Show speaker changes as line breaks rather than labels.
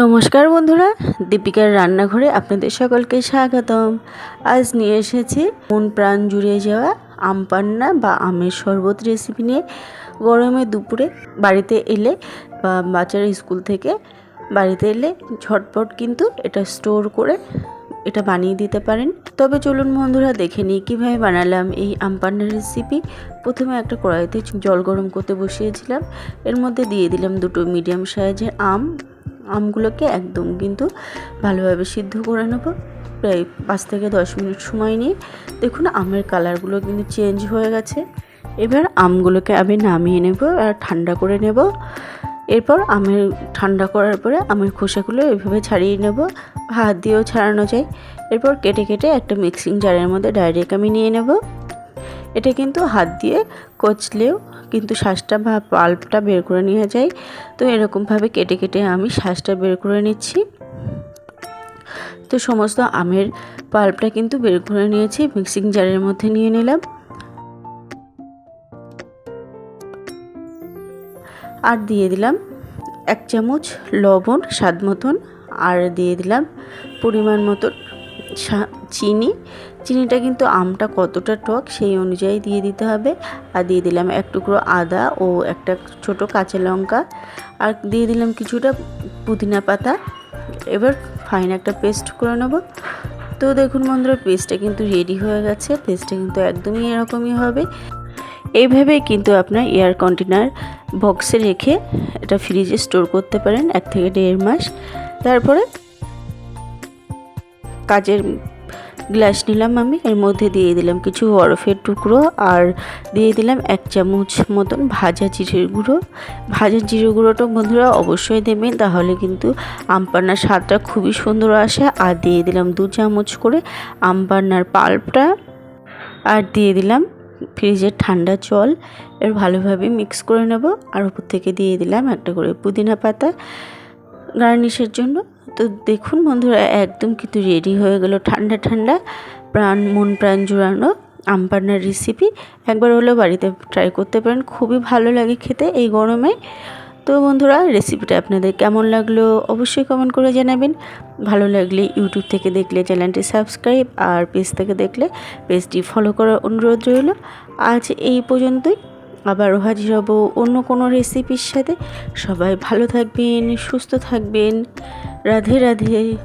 নমস্কার বন্ধুরা, দীপিকার রান্নাঘরে আপনাদের সকলকে স্বাগতম। আজ নিয়ে এসেছি মন প্রাণ জুড়ে যাওয়া আম পান্না বা আমের শরবত রেসিপি নিয়ে। গরমে দুপুরে বাড়িতে এলে বা বাচ্চারা স্কুল থেকে বাড়িতে এলে ঝটপট কিন্তু এটা স্টোর করে এটা বানিয়ে দিতে পারেন। তবে চলুন বন্ধুরা, দেখে নিই কীভাবে বানালাম এই আম পান্নার রেসিপি প্রথমে একটা কড়াইতে জল গরম করতে বসিয়েছিলাম। এর মধ্যে দিয়ে দিলাম দুটো মিডিয়াম সাইজের আম আমগুলোকে একদম কিন্তু ভালোভাবে সিদ্ধ করে নেব। প্রায় পাঁচ থেকে দশ মিনিট সময় নিয়ে। দেখুন, আমের কালারগুলো কিন্তু চেঞ্জ হয়ে গেছে। এবার আমগুলোকে আমি নামিয়ে নেব আর ঠান্ডা করে নেব। এরপর আমের ঠান্ডা করার পরে আমের খোসাগুলো এভাবে ছাড়িয়ে নেব। হাত দিয়েও ছাড়ানো যায়। এরপর কেটে কেটে একটা মিক্সিং জারের মধ্যে ডাইরেক্ট আমি নিয়ে নেব। এটা কিন্তু হাত দিয়ে কচলেও কিন্তু শ্বাসটা বা পাল্পটা বের করে নেওয়া যায়। তো এরকমভাবে কেটে কেটে আমি শ্বাসটা বের করে নিচ্ছি। তো সমস্ত আমের পাল্পটা কিন্তু বের করে নিয়েছি, মিক্সিং জারের মধ্যে নিয়ে নিলাম। আর দিয়ে দিলাম এক চামচ লবণ, স্বাদ মতন। আর দিয়ে দিলাম পরিমাণ মতন চিনি। চিনিটা কিন্তু আমটা কতটা টক সেই অনুযায়ী দিয়ে দিতে হবে। আর দিয়ে দিলাম এক টুকরো আদা ও একটা ছোট কাঁচা লঙ্কা। আর দিয়ে দিলাম কিছুটা পুদিনা পাতা। এবার ফাইন একটা পেস্ট করে নেব। তো দেখুন বন্ধুরা পেস্টটা কিন্তু রেডি হয়ে গেছে। পেস্টটা কিন্তু একদমই এরকমই হবে। এইভাবেই কিন্তু আপনার এয়ার কন্টেনার বক্সে রেখে এটা ফ্রিজে স্টোর করতে পারেন এক থেকে দেড় মাস। তারপরে কাজের গ্লাস নিলাম আমি, এর মধ্যে দিয়ে দিলাম কিছু বরফের টুকরো আর দিয়ে দিলাম এক চামচ মতন ভাজা জিরের গুঁড়ো। ভাজা জিরে গুঁড়োটা বন্ধুরা অবশ্যই দেবেন, তাহলে কিন্তু আমপান্নার স্বাদটা খুবই সুন্দর আসে। আর দিয়ে দিলাম দু চামচ করে আমপান্নার পাল্পটা। আর দিয়ে দিলাম ফ্রিজের ঠান্ডা জল, এর ভালোভাবে মিক্স করে নেব। আর উপর থেকে দিয়ে দিলাম একটা করে পুদিনা পাতা। গার্নিশের জন্য। তো দেখুন বন্ধুরা, একদম কিন্তু রেডি হয়ে গেল ঠান্ডা ঠান্ডা প্রাণ, মন প্রাণ জুড়ানো আমপান্নার রেসিপি একবার হলেও বাড়িতে ট্রাই করতে পারেন, খুবই ভালো লাগে খেতে এই গরমে। তো বন্ধুরা রেসিপিটা আপনাদের কেমন লাগল অবশ্যই কমেন্ট করে জানাবেন। ভালো লাগলে ইউটিউব থেকে দেখলে, চ্যানেলটি সাবস্ক্রাইব আর পেজ থেকে দেখলে পেজটি ফলো করার অনুরোধ রইল। আজ এই পর্যন্তই। আবারও হাজির হব অন্য কোনো রেসিপির সাথে। সবাই ভালো থাকবেন সুস্থ থাকবেন। রাধে রাধে।